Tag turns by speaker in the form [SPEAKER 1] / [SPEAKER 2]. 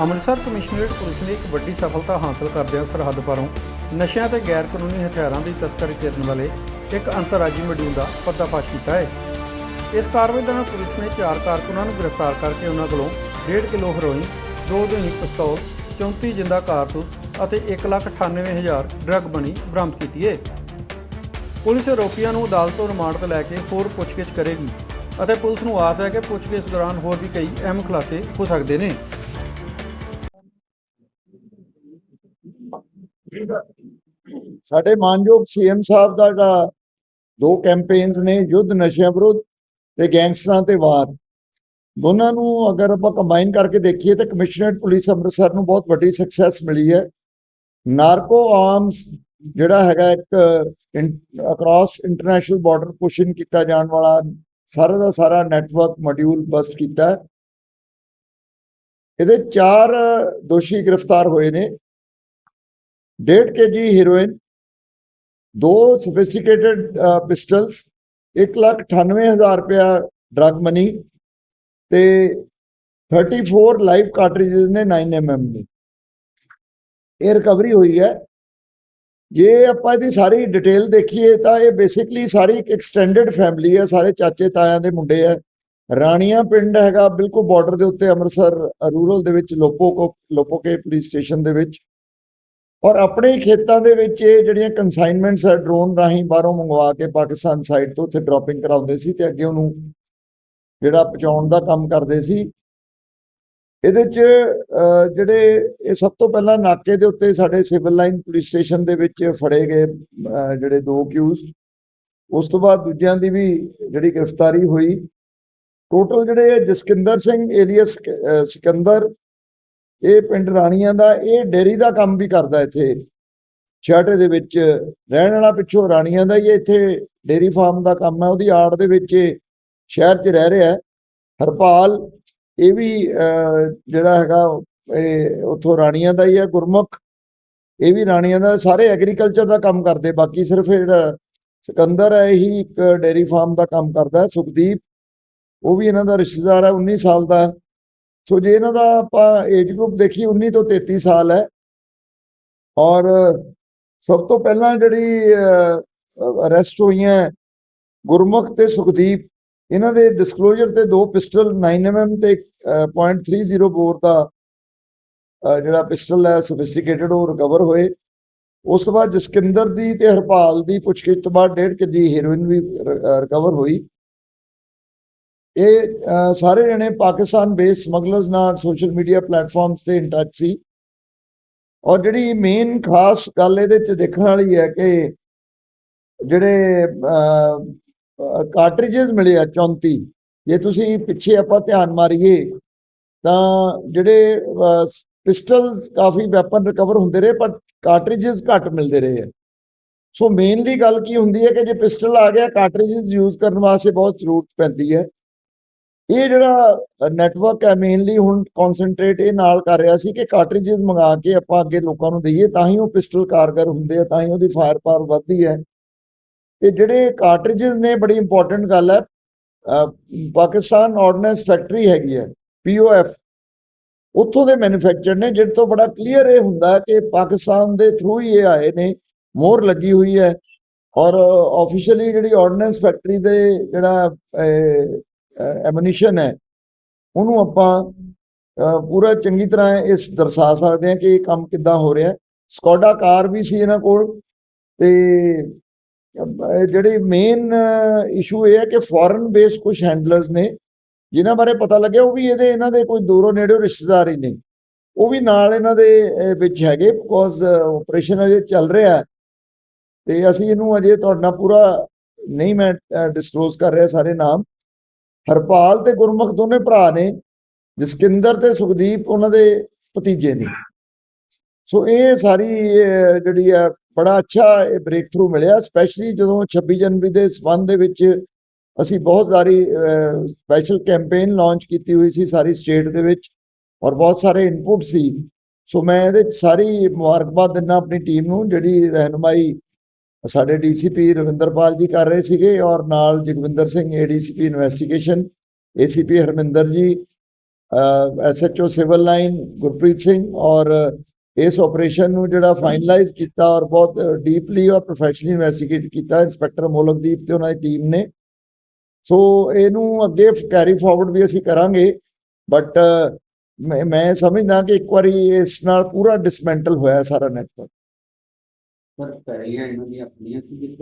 [SPEAKER 1] Amritsar commissionerate police ਨੇ ਇੱਕ ਵੱਡੀ ਸਫਲਤਾ ਹਾਸਲ ਕਰਦਿਆਂ ਸਰਹੱਦ ਪਾਰੋਂ ਨਸ਼ਿਆਂ ਤੇ ਗੈਰ ਕਾਨੂੰਨੀ ਹਥਿਆਰਾਂ ਦੀ ਤਸਕਰੀ ਕਰਨ ਵਾਲੇ ਇੱਕ ਅੰਤਰਰਾਜੀ ਮਡਿਊਲ ਦਾ ਪਰਦਾਫਾਸ਼ ਕੀਤਾ ਹੈ। ਇਸ ਕਾਰਵਾਈ ਦੌਰਾਨ ਪੁਲਿਸ ਨੇ ਚਾਰ ਕਾਰਕੁਨਾਂ ਨੂੰ ਗ੍ਰਿਫਤਾਰ ਕਰਕੇ ਉਹਨਾਂ ਕੋਲੋਂ 1.5 ਕਿਲੋ ਹੈਰੋਇਨ ਦੋ ਦਿਨੀ ਪਿਸਤੌਲ 34 ਜਿੰਦਾ ਕਾਰਤੂਸ ਅਤੇ 1,98,000 ਡਰੱਗ ਬਣੀ ਬਰਾਮਦ ਕੀਤੀ ਹੈ। ਪੁਲਿਸ ਆਰੋਪੀਆਂ ਨੂੰ ਅਦਾਲਤ ਤੋਂ ਰਿਮਾਂਡ ਤੇ ਲੈ ਕੇ ਹੋਰ ਪੁੱਛਗਿੱਛ ਕਰੇਗੀ ਅਤੇ ਪੁਲਿਸ ਨੂੰ ਆਸ ਹੈ ਕਿ ਪੁੱਛਗਿੱਛ ਦੌਰਾਨ ਹੋਰ ਵੀ ਕਈ ਅਹਿਮ ਖੁਲਾਸੇ ਹੋ ਸਕਦੇ ਨੇ।
[SPEAKER 2] ਸਾਡੇ ਮਾਨਯੋਗ ਸੀਐਮ ਸਾਹਿਬ ਦਾ ਜਿਹੜਾ ਦੋ ਕੈਂਪੇਨਸ ਨੇ, ਯੁੱਧ ਨਸ਼ਿਆਂ ਵਿਰੁੱਧ ਤੇ ਗੈਂਗਸਟਰਾਂ ਤੇ ਵਾਰ। ਦੋਨਾਂ ਨੂੰ ਅਗਰ ਆਪਾਂ ਕੰਬਾਈਨ ਕਰਕੇ ਦੇਖੀਏ ਤਾਂ ਕਮਿਸ਼ਨਰੇਟ ਪੁਲਿਸ ਅੰਮ੍ਰਿਤਸਰ ਨੂੰ ਬਹੁਤ ਵੱਡੀ ਸਕਸੈਸ ਮਿਲੀ ਹੈ। ਨਾਰਕੋ ਆਰਮਸ ਜਿਹੜਾ ਹੈਗਾ ਇੱਕ ਅਕ੍ਰੋਸ ਇੰਟਰਨੈਸ਼ਨਲ ਬਾਰਡਰ ਪੁਸ਼ਿੰਗ ਕੀਤਾ ਜਾਣ ਵਾਲਾ ਸਾਰਾ ਦਾ ਸਾਰਾ ਨੈਟਵਰਕ ਮੋਡਿਊਲ ਬਸਟ ਕੀਤਾ। ਹੈ ਇਹਦੇ ਚਾਰ ਦੋਸ਼ੀ ਗ੍ਰਿਫਤਾਰ ਹੋਏ ਨੇ। 1.5 ਕੇਜੀ ਹੀਰੋਇਨ ਦੋ ਸੋਫਿਸਟੀਕੇਟਡ ਪਿਸਟਲਸ 198000 ਰੁਪਇਆ ਡਰਗ ਮਨੀ ਤੇ 34 ਲਾਈਵ ਕਾਰਟ੍ਰਿਜਸ ਨੇ 9mm ਦੇ। ਇਹ ਰਿਕਵਰੀ ਹੋਈ ਹੈ। ਜੇ ਆਪਾਂ ਇਹਦੀ ਸਾਰੀ ਡਿਟੇਲ ਦੇਖੀਏ ਤਾਂ ਇਹ ਬੇਸਿਕਲੀ ਸਾਰੀ ਇੱਕ ਐਕਸਟੈਂਡਡ ਫੈਮਿਲੀ ਹੈ। ਸਾਰੇ ਚਾਚੇ ਤਾਇਆਂ ਦੇ ਮੁੰਡੇ ਆ ਰਾਣੀਆਂ ਪਿੰਡ ਹੈਗਾ ਬਿਲਕੁਲ ਬਾਰਡਰ ਦੇ ਉੱਤੇ ਅੰਮ੍ਰਿਤਸਰ ਰੂਰਲ ਦੇ ਵਿੱਚ ਲੋਪੋਕੋ ਲੋਪੋਕੇ ਪੁਲਿਸ ਸਟੇਸ਼ਨ ਦੇ ਵਿੱਚ। ਔਰ ਆਪਣੇ ਖੇਤਾਂ ਦੇ ਵਿੱਚ ਇਹ ਜਿਹੜੀਆਂ ਕਨਸਾਈਨਮੈਂਟਸ ਹੈ ਡਰੋਨ ਰਾਹੀਂ ਬਾਹਰੋਂ ਮੰਗਵਾ ਕੇ ਪਾਕਿਸਤਾਨ ਸਾਈਡ ਤੋਂ ਉੱਥੇ ਡ੍ਰੌਪਿੰਗ ਕਰਾਉਂਦੇ ਸੀ ਤੇ ਅੱਗੇ ਉਹਨੂੰ ਜਿਹੜਾ ਪਹੁੰਚਾਉਣ ਦਾ ਕੰਮ ਕਰਦੇ ਸੀ। ਇਹਦੇ 'ਚ ਜਿਹੜੇ ਇਹ ਸਭ ਤੋਂ ਪਹਿਲਾਂ ਨਾਕੇ ਦੇ ਉੱਤੇ ਸਾਡੇ ਸਿਵਲ ਲਾਈਨ ਪੁਲਿਸ ਸਟੇਸ਼ਨ ਦੇ ਵਿੱਚ ਫੜੇ ਗਏ ਜਿਹੜੇ ਦੋ ਕਿਊਜ਼ ਉਸ ਤੋਂ ਬਾਅਦ ਦੂਜਿਆਂ ਦੀ ਵੀ ਜਿਹੜੀ ਗ੍ਰਿਫਤਾਰੀ ਹੋਈ। ਟੋਟਲ ਜਿਹੜੇ ਜਸਕਿੰਦਰ ਸਿੰਘ ਏਲੀਅਸ ਸਿਕੰਦਰ ਇਹ ਪਿੰਡ ਰਾਣੀਆਂ ਦਾ ਇਹ ਡੇਰੀ ਦਾ ਕੰਮ ਵੀ ਕਰਦਾ ਇੱਥੇ। ਛਾਟੇ ਦੇ ਵਿੱਚ ਰਹਿਣ ਵਾਲਾ ਪਿੱਛੋਂ ਰਾਣੀਆਂ ਦਾ ਹੀ ਇੱਥੇ ਡੇਰੀ ਫਾਰਮ ਦਾ ਕੰਮ ਹੈ। ਉਹਦੀ ਆੜ ਦੇ ਵਿੱਚ ਇਹ ਸ਼ਹਿਰ 'ਚ ਰਹਿ ਰਿਹਾ ਹੈ। ਹਰਪਾਲ ਇਹ ਵੀ ਅਹ, ਜਿਹੜਾ ਹੈਗਾ ਇਹ ਉੱਥੋਂ ਰਾਣੀਆਂ ਦਾ ਹੀ ਹੈ ਗੁਰਮੁਖ। ਇਹ ਵੀ ਰਾਣੀਆਂ ਦਾ ਸਾਰੇ ਐਗਰੀਕਲਚਰ ਦਾ ਕੰਮ ਕਰਦੇ। ਬਾਕੀ ਸਿਰਫ ਜਿਹੜਾ ਸਿਕੰਦਰ ਹੈ ਇਹੀ ਇੱਕ ਡੇਰੀ ਫਾਰਮ ਦਾ ਕੰਮ ਕਰਦਾ ਸੁਖਦੀਪ। ਉਹ ਵੀ ਇਹਨਾਂ ਦਾ ਰਿਸ਼ਤੇਦਾਰ ਹੈ 19 ਸਾਲ ਦਾ। ਸੋ ਜੇ ਇਹਨਾਂ ਦਾ ਆਪਾਂ ਏਜ ਗਰੁੱਪ ਦੇਖੀ 19 ਤੋਂ 33 ਸਾਲ ਹੈ। ਔਰ ਸਭ ਤੋਂ ਪਹਿਲਾਂ ਜਿਹੜੀ ਅਰੈਸਟ ਹੋਈਆਂ ਗੁਰਮੁਖ ਤੇ ਸੁਖਦੀਪ ਇਹਨਾਂ ਦੇ ਡਿਸਕਲੋਜ਼ਰ ਤੇ ਦੋ ਪਿਸਟਲ 9mm ਤੇ ਅਹ, .30 ਬੋਰ ਦਾ ਜਿਹੜਾ ਪਿਸਟਲ ਹੈ ਸੋਫਿਸਟੀਕੇਟਡ ਉਹ ਰਿਕਵਰ ਹੋਏ। ਉਸ ਤੋਂ ਬਾਅਦ ਜਸਕਿੰਦਰ ਦੀ ਤੇ ਹਰਪਾਲ ਦੀ ਪੁੱਛਗਿੱਛ ਤੋਂ ਬਾਅਦ 1.5 ਕਿੱਲੀ ਹੀਰੋਇਨ ਵੀ ਰਿਕਵਰ ਹੋਈ। ਇਹ ਸਾਰੇ ਜਣੇ ਪਾਕਿਸਤਾਨ ਬੇਸ ਸਮਗਲਰਸ ਨਾਲ ਸੋਸ਼ਲ ਮੀਡੀਆ ਪਲੇਟਫਾਰਮਸ ਤੇ ਇਨ ਟੱਚ ਸੀ। ਔਰ ਜਿਹੜੀ ਮੇਨ ਖਾਸ ਗੱਲ ਇਹਦੇ ਚ ਦੇਖਣ ਵਾਲੀ ਹੈ ਕਿ ਜਿਹੜੇ ਕਾਰਟ੍ਰਿਜਸ ਮਿਲੇ ਆ 34 ਜੇ ਤੁਸੀਂ ਪਿੱਛੇ ਆਪਾਂ ਧਿਆਨ ਮਾਰੀਏ, ਤਾਂ ਜਿਹੜੇ ਪਿਸਟਲਸ ਕਾਫੀ ਵੈਪਨ ਰਿਕਵਰ ਹੁੰਦੇ ਰਹੇ, ਪਰ ਕਾਰਟ੍ਰਿਜਸ ਘੱਟ ਮਿਲਦੇ ਰਹੇ ਆ। ਸੋ ਮੇਨਲੀ ਗੱਲ ਕੀ ਹੁੰਦੀ ਹੈ ਕਿ ਜੇ ਪਿਸਟਲ ਆ ਗਿਆ ਕਾਰਟ੍ਰਿਜਸ ਯੂਜ਼ ਕਰਨ ਵਾਸਤੇ ਬਹੁਤ ਜ਼ਰੂਰਤ ਪੈਂਦੀ ਹੈ। ਇਹ ਜਿਹੜਾ ਨੈਟਵਰਕ ਹੈ ਮੇਨਲੀ ਹੁਣ ਕਨਸੈਂਟਰੇਟ ਇਹ ਨਾਲ ਕਰ ਰਿਹਾ ਸੀ ਕਿ ਕਾਰਟ੍ਰਿਜਸ ਮੰਗਾ ਕੇ ਆਪਾਂ ਅੱਗੇ ਲੋਕਾਂ ਨੂੰ ਦਈਏ, ਤਾਂ ਹੀ ਉਹ ਪਿਸਟਲ ਕਾਰਗਰ ਹੁੰਦੇ ਆ, ਤਾਂ ਹੀ ਉਹਦੀ ਫਾਇਰ ਪਾਵਰ ਵੱਧਦੀ ਹੈ। ਤੇ ਜਿਹੜੇ ਕਾਰਟ੍ਰਿਜਸ ਨੇ, ਬੜੀ ਇੰਪੋਰਟੈਂਟ ਗੱਲ ਹੈ ਪਾਕਿਸਤਾਨ ਆਰਡੀਨੈਂਸ ਫੈਕਟਰੀ ਹੈਗੀ ਹੈ ਪੀਓਐਫ ਉੱਥੋਂ ਦੇ ਮੈਨੂਫੈਕਚਰ ਨੇ, ਜਿਹਦੇ ਤੋਂ ਬੜਾ ਕਲੀਅਰ ਇਹ ਹੁੰਦਾ ਕਿ ਪਾਕਿਸਤਾਨ ਦੇ ਥਰੂ ਹੀ ਇਹ ਆਏ ਨੇ, ਮੋਹਰ ਲੱਗੀ ਹੋਈ ਹੈ। ਔਰ ਆਫੀਸ਼ੀਅਲੀ ਜਿਹੜੀ ਆਰਡੀਨੈਂਸ ਫੈਕਟਰੀ ਦੇ ਜਿਹੜਾ ਐਮਨੀਸ਼ਨ ਹੈ। ਉਹਨੂੰ ਆਪਾਂ ਪੂਰਾ ਚੰਗੀ ਤਰ੍ਹਾਂ ਇਸ ਦਰਸਾ ਸਕਦੇ ਹਾਂ ਕਿ ਇਹ ਕੰਮ ਕਿੱਦਾਂ ਹੋ ਰਿਹਾ ਸਕੋਡਾ ਕਾਰ ਵੀ ਸੀ ਇਹਨਾਂ ਕੋਲ ਤੇ ਜਿਹੜੇ ਮੇਨ ਇਸ਼ੂ ਇਹ ਹੈ ਕਿ ਫੋਰਨ ਬੇਸ ਕੁਝ ਹੈਂਡਲਰਸ ਨੇ, ਜਿਨ੍ਹਾਂ ਬਾਰੇ ਪਤਾ ਲੱਗਿਆ, ਉਹ ਵੀ ਇਹਦੇ, ਇਹਨਾਂ ਦੇ ਕੋਈ ਦੂਰੋਂ ਨੇੜਿਓਂ ਰਿਸ਼ਤੇਦਾਰ ਹੀ ਨੇ। ਉਹ ਵੀ ਨਾਲ ਇਹਨਾਂ ਦੇ ਵਿੱਚ ਹੈਗੇ ਬਿਕੋਜ਼ ਆਪਰੇਸ਼ਨ ਅਜੇ ਚੱਲ ਰਿਹਾ ਹੈ। ਤੇ ਅਸੀਂ ਇਹਨੂੰ ਅਜੇ ਤੁਹਾਡੇ ਨਾਲ ਪੂਰਾ, ਨਹੀਂ ਮੈਂ ਡਿਸਕਲੋਜ਼ ਕਰ ਰਿਹਾ ਸਾਰੇ ਨਾਮ। ਹਰਪਾਲ ਤੇ ਗੁਰਮੁਖ ਦੋਨੇ ਭਰਾ ਨੇ, ਜਸਕਿੰਦਰ ਤੇ ਸੁਖਦੀਪ ਉਹਨਾਂ ਦੇ ਭਤੀਜੇ ਨੇ। ਸੋ ਇਹ ਸਾਰੀ ਜਿਹੜੀ ਹੈ ਬੜਾ ਅੱਛਾ ਇਹ ਬ੍ਰੇਕ ਥਰੂ ਮਿਲਿਆ ਸਪੈਸ਼ਲੀ ਜਦੋਂ 26 ਜਨਵਰੀ ਦੇ ਸਬੰਧ ਦੇ ਵਿੱਚ ਅਸੀਂ ਬਹੁਤ ਸਾਰੀ ਸਪੈਸ਼ਲ ਕੈਂਪੇਨ ਲਾਂਚ ਕੀਤੀ ਹੋਈ ਸੀ ਸਾਰੀ ਸਟੇਟ ਦੇ ਵਿੱਚ ਔਰ ਬਹੁਤ ਸਾਰੇ ਇਨਪੁਟ ਸੀ। ਸੋ ਮੈਂ ਇਹਦੇ 'ਚ ਸਾਰੀ ਮੁਬਾਰਕਬਾਦ ਦਿੰਦਾ ਆਪਣੀ ਟੀਮ ਨੂੰ, ਜਿਹੜੀ ਰਹਿਨੁਮਾਈ ਸਾਡੇ ਡੀਸੀਪੀ ਰਵਿੰਦਰਪਾਲ ਜੀ ਕਰ ਰਹੇ ਸੀਗੇ ਔਰ ਨਾਲ Jagwinder Singh ADCP investigation, ACP Harminder ji SHO civil line, Gurpreet Singh ਔਰ ਇਸ ਆਪਰੇਸ਼ਨ ਨੂੰ ਜਿਹੜਾ ਫਾਈਨਲਾਈਜ਼ ਕੀਤਾ ਔਰ ਬਹੁਤ ਡੀਪਲੀ ਔਰ ਪ੍ਰੋਫੈਸ਼ਨਲੀ ਇਨਵੈਸਟੀਗੇਟ ਕੀਤਾ, ਇੰਸਪੈਕਟਰ ਮੋਲਕਦੀਪ ਤੇ ਉਹਨਾਂ ਦੀ ਟੀਮ ਨੇ। ਸੋ ਇਹਨੂੰ ਅੱਗੇ ਕੈਰੀ ਫਾਰਵਰਡ ਵੀ ਅਸੀਂ ਕਰਾਂਗੇ ਬਟ ਮੈਂ ਮੈਂ ਸਮਝਦਾ ਕਿ ਇੱਕ ਵਾਰੀ ਇਸ ਨਾਲ ਪੂਰਾ ਡਿਸਮੈਂਟਲ ਹੋਇਆ ਸਾਰਾ ਨੈਟਵਰਕ
[SPEAKER 3] ਪਰ ਪਹਿਲੀਆਂ ਇਹਨਾਂ ਦੀਆਂ ਆਪਣੀਆਂ ਸੀ